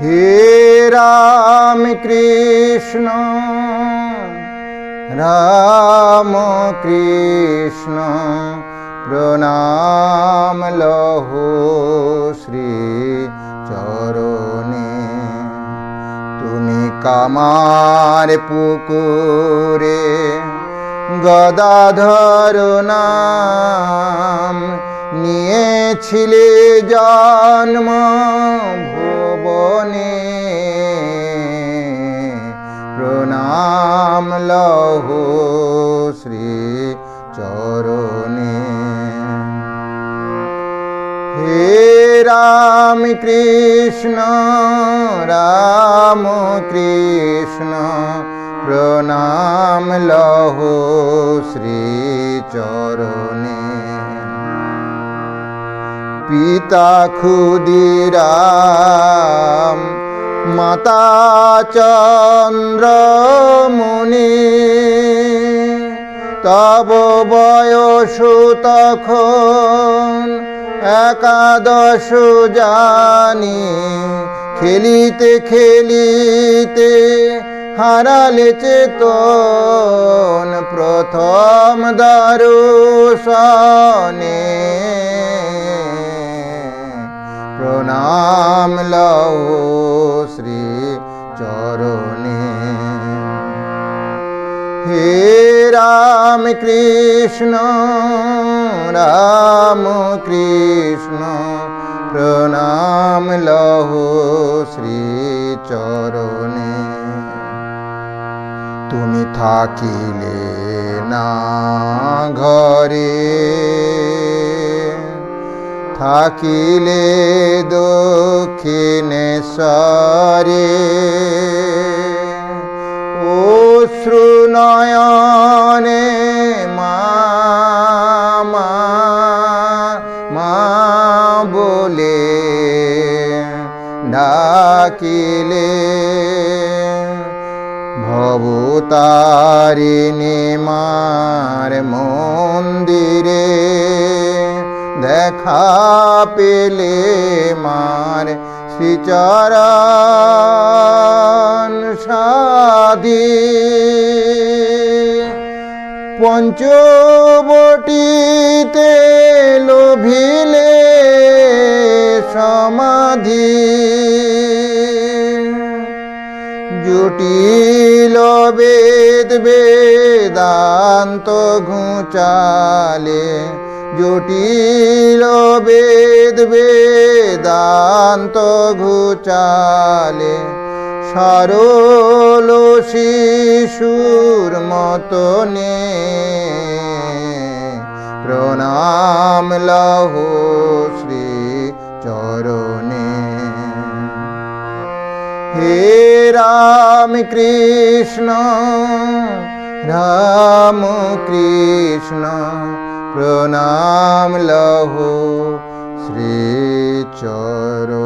হে রাম কৃষ্ণ রাম কৃষ্ণ, প্রণাম লহ শ্রী চরণে। তুমি কামার পুকুরে গদাধর নাম নিয়েছিলে জন্ম ভুবনে প্রণাম লহ শ্রী চরণে। হে রাম কৃষ্ণ রাম কৃষ্ণ, প্রণাম লহ শ্রী চরণে। পিতা ক্ষুদিরাম মাতা চন্দ্রমুনি তব বয়স তখন একাদশ জানি। খেলিতে খেলিতে হারালে চেতন প্রথম দারুষনে প্রণাম লও শ্রী চরণে। হে রাম কৃষ্ণ রাম কৃষ্ণ, প্রণাম লহ শ্রী চরণে। তুমি থাকিলে না ঘরে, থাকিলে দক্ষিণেশ্বরে শ্রুনয়নে মা মা মা বলে ডাকিলে ভবতারিণী মার মন্দিরে দেখা পেলে মার শ্রীচরণ সাধি। পঞ্চবটিতে লোভিলে সমাধি। জটিল বেদ বেদান্ত ঘুচালে। জটিল বেদ বেদান্ত ঘুচালে। সরল শিশুর মতনে প্রণাম লহ শ্রী চরণে। হে রাম কৃষ্ণ রাম কৃষ্ণ, প্রণাম লহ শ্রী চরণে।